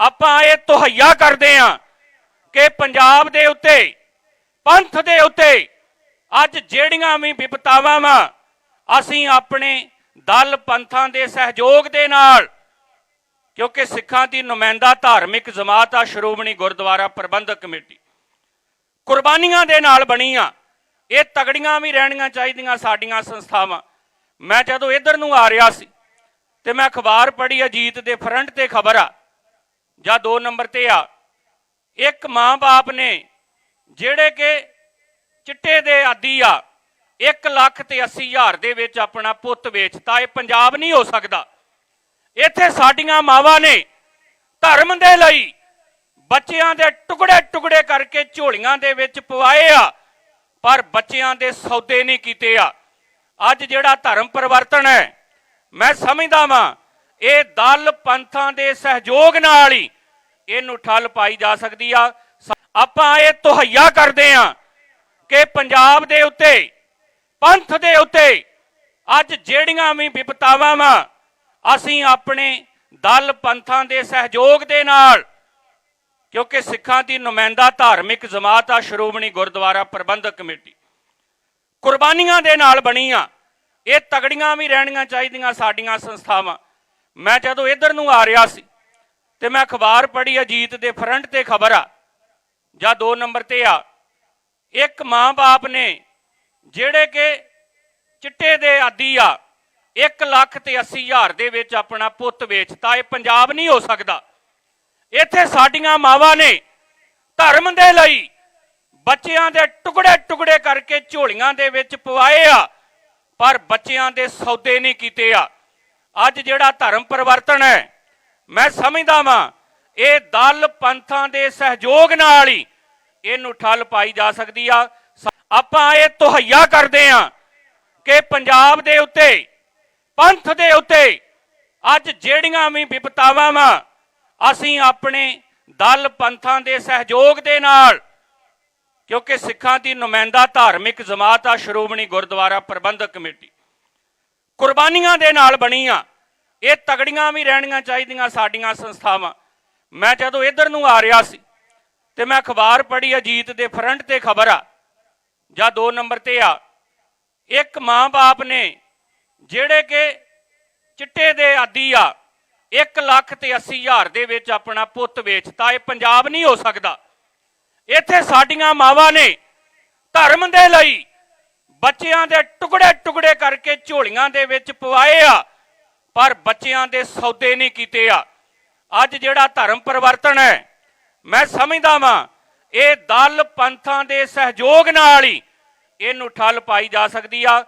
ਆਪਾਂ ਇਹ ਤੁਹਈਆ ਕਰਦੇ ਆ ਕਿ ਪੰਜਾਬ ਦੇ ਉੱਤੇ, ਪੰਥ ਦੇ ਉੱਤੇ ਅੱਜ ਜਿਹੜੀਆਂ ਵੀ ਵਿਪਤਾਵਾਂ ਵਾ, ਅਸੀਂ ਆਪਣੇ ਦਲ ਪੰਥਾਂ ਦੇ ਸਹਿਯੋਗ ਦੇ ਨਾਲ, ਕਿਉਂਕਿ ਸਿੱਖਾਂ ਦੀ ਨੁਮਾਇੰਦਾ ਧਾਰਮਿਕ ਜਮਾਤ ਆ ਸ਼੍ਰੋਮਣੀ ਗੁਰਦੁਆਰਾ ਪ੍ਰਬੰਧਕ ਕਮੇਟੀ। ਕੁਰਬਾਨੀਆਂ ਦੇ ਨਾਲ ਬਣੀ ਆ ਇਹ ਤਗੜੀਆਂ ਵੀ ਰਹਿਣੀਆਂ ਚਾਹੀਦੀਆਂ ਸਾਡੀਆਂ ਸੰਸਥਾਵਾਂ। ਮੈਂ ਜਦੋਂ ਇੱਧਰ ਨੂੰ ਆ ਰਿਹਾ ਸੀ, ਤੇ ਮੈਂ ਅਖਬਾਰ ਪੜ੍ਹੀ, ਅਜੀਤ ਦੇ ਫਰੰਟ ਤੇ ਖਬਰ ਆ ਜਾਂ 2 ਨੰਬਰ ਤੇ ਆ। ਇੱਕ ਮਾਂ-ਬਾਪ ਨੇ ਜਿਹੜੇ ਕਿ ਚਿੱਟੇ ਦੇ ਆਦੀ ਆ 1 ਲੱਖ ਤੇ 80 ਹਜ਼ਾਰ ਦੇ ਵਿੱਚ ਆਪਣਾ ਪੁੱਤ ਵੇਚਤਾ। ਇਹ ਪੰਜਾਬ ਨਹੀਂ ਹੋ ਸਕਦਾ। ਇੱਥੇ ਸਾਡੀਆਂ ਮਾਵਾਂ ਨੇ ਧਰਮ ਦੇ ਲਈ ਬੱਚਿਆਂ ਦੇ ਟੁਕੜੇ ਟੁਕੜੇ ਕਰਕੇ ਝੋਲੀਆਂ ਦੇ ਵਿੱਚ ਪਵਾਏ ਆ, ਪਰ ਬੱਚਿਆਂ ਦੇ ਸੌਦੇ ਨਹੀਂ ਕੀਤੇ ਆ। ਅੱਜ ਜਿਹੜਾ ਧਰਮ ਪਰਿਵਰਤਨ ਹੈ, ਮੈਂ ਸਮਝਦਾ ਵਾਂ ਇਹ ਦਲ ਪੰਥਾਂ ਦੇ ਸਹਿਯੋਗ ਨਾਲ ਹੀ ਇਹਨੂੰ ਠੱਲ ਪਾਈ ਜਾ ਸਕਦੀ ਆ। ਆਪਾਂ ਇਹ ਤੁਹਈਆ ਕਰਦੇ ਆ ਕਿ ਪੰਜਾਬ ਦੇ ਉੱਤੇ, ਪੰਥ ਦੇ ਉੱਤੇ ਅੱਜ ਜਿਹੜੀਆਂ ਵੀ ਵਿਪਤਾਵਾਂ ਵਾ, ਅਸੀਂ ਆਪਣੇ ਦਲ ਪੰਥਾਂ ਦੇ ਸਹਿਯੋਗ ਦੇ ਨਾਲ, ਕਿਉਂਕਿ ਸਿੱਖਾਂ ਦੀ ਨੁਮਾਇੰਦਾ ਧਾਰਮਿਕ ਜਮਾਤ ਆ ਸ਼੍ਰੋਮਣੀ ਗੁਰਦੁਆਰਾ ਪ੍ਰਬੰਧਕ ਕਮੇਟੀ। ਕੁਰਬਾਨੀਆਂ ਦੇ ਨਾਲ ਬਣੀ ਆ ਇਹ ਤਗੜੀਆਂ ਵੀ ਰਹਿਣੀਆਂ ਚਾਹੀਦੀਆਂ ਸਾਡੀਆਂ ਸੰਸਥਾਵਾਂ। ਮੈਂ ਜਦੋਂ ਇੱਧਰ ਨੂੰ ਆ ਰਿਹਾ ਸੀ ਤੇ ਮੈਂ ਅਖਬਾਰ ਪੜ੍ਹੀ ਅਜੀਤ ਦੇ ਫਰੰਟ ਤੇ ਖਬਰ ਆ, ਜਾਂ 2 ਨੰਬਰ ਤੇ ਆ, ਇੱਕ ਮਾਂ-ਬਾਪ ਨੇ ਜਿਹੜੇ ਕਿ ਚਿੱਟੇ ਦੇ ਆਦੀ ਆ 1 ਲੱਖ ਤੇ 80 ਹਜ਼ਾਰ ਦੇ ਵਿੱਚ ਆਪਣਾ ਪੁੱਤ ਵੇਚਤਾ, ਇਹ ਪੰਜਾਬ ਨਹੀਂ ਹੋ ਸਕਦਾ। ਇੱਥੇ ਸਾਡੀਆਂ ਮਾਵਾਂ ਨੇ ਧਰਮ ਦੇ ਲਈ ਬੱਚਿਆਂ ਦੇ ਟੁਕੜੇ ਟੁਕੜੇ ਕਰਕੇ ਝੋਲੀਆਂ ਦੇ ਵਿੱਚ ਪਵਾਏ ਆ, ਪਰ ਬੱਚਿਆਂ ਦੇ ਸੌਦੇ ਨਹੀਂ ਕੀਤੇ ਆ। ਅੱਜ ਜਿਹੜਾ ਧਰਮ ਪਰਿਵਰਤਨ ਹੈ, ਮੈਂ ਸਮਝਦਾ ਵਾਂ, ਇਹ ਦਲ ਪੰਥਾਂ ਦੇ ਸਹਿਯੋਗ ਨਾਲ ਹੀ ਇਹਨੂੰ ਠੱਲ ਪਾਈ ਜਾ ਸਕਦੀ ਆ। ਸ- ਆਪਾਂ ਇਹ ਤੁਹਈਆ ਕਰਦੇ ਆ ਕਿ ਪੰਜਾਬ ਦੇ ਉੱਤੇ, ਪੰਥ ਦੇ ਉੱਤੇ ਅੱਜ ਜਿਹੜੀਆਂ ਵੀ ਵਿਪਤਾਵਾਂ ਵਾ, ਅਸੀਂ ਆਪਣੇ ਦਲ ਪੰਥਾਂ ਦੇ ਸਹਿਯੋਗ ਦੇ ਨਾਲ, ਕਿਉਂਕਿ ਸਿੱਖਾਂ ਦੀ ਨੁਮਾਇੰਦਾ ਧਾਰਮਿਕ ਜਮਾਤ ਆ ਸ਼੍ਰੋਮਣੀ ਗੁਰਦੁਆਰਾ ਪ੍ਰਬੰਧਕ ਕਮੇਟੀ, ਕੁਰਬਾਨੀਆਂ ਦੇ ਨਾਲ ਬਣੀ ਆ। ਇਹ ਤਗੜੀਆਂ ਵੀ ਰਹਿਣੀਆਂ ਚਾਹੀਦੀਆਂ ਸਾਡੀਆਂ ਸੰਸਥਾਵਾਂ। ਮੈਂ ਜਦੋਂ ਇੱਧਰ ਨੂੰ ਆ ਰਿਹਾ ਸੀ ਤੇ ਮੈਂ ਅਖਬਾਰ ਪੜ੍ਹੀ, ਅਜੀਤ ਦੇ ਫਰੰਟ ਤੇ ਖਬਰ ਆ, ਜਾਂ 2 ਨੰਬਰ ਤੇ ਆ, ਇੱਕ ਮਾਂ-ਬਾਪ ਨੇ ਜਿਹੜੇ ਕਿ ਚਿੱਟੇ ਦੇ ਆਦੀ ਆ 1 ਲੱਖ ਤੇ 80 ਹਜ਼ਾਰ ਦੇ ਵਿੱਚ ਆਪਣਾ ਪੁੱਤ ਵੇਚਤਾ। ਇਹ ਪੰਜਾਬ ਨਹੀਂ ਹੋ ਸਕਦਾ। ਇੱਥੇ ਸਾਡੀਆਂ ਮਾਵਾਂ ਨੇ ਧਰਮ ਦੇ ਲਈ ਬੱਚਿਆਂ ਦੇ ਟੁਕੜੇ ਟੁਕੜੇ ਕਰਕੇ ਝੋਲੀਆਂ ਦੇ ਵਿੱਚ ਪਵਾਏ ਆ। ਪਰ ਬੱਚਿਆਂ ਦੇ ਸੌਦੇ ਨਹੀਂ ਕੀਤੇ ਆ। ਅੱਜ ਜਿਹੜਾ ਧਰਮ ਪਰਿਵਰਤਨ ਹੈ, ਮੈਂ ਸਮਝਦਾ ਵਾਂ, ਇਹ ਦਲ ਪੰਥਾਂ ਦੇ ਸਹਿਯੋਗ ਨਾਲ ਹੀ ਇਹਨੂੰ ਠੱਲ ਪਾਈ ਜਾ ਸਕਦੀ ਆ।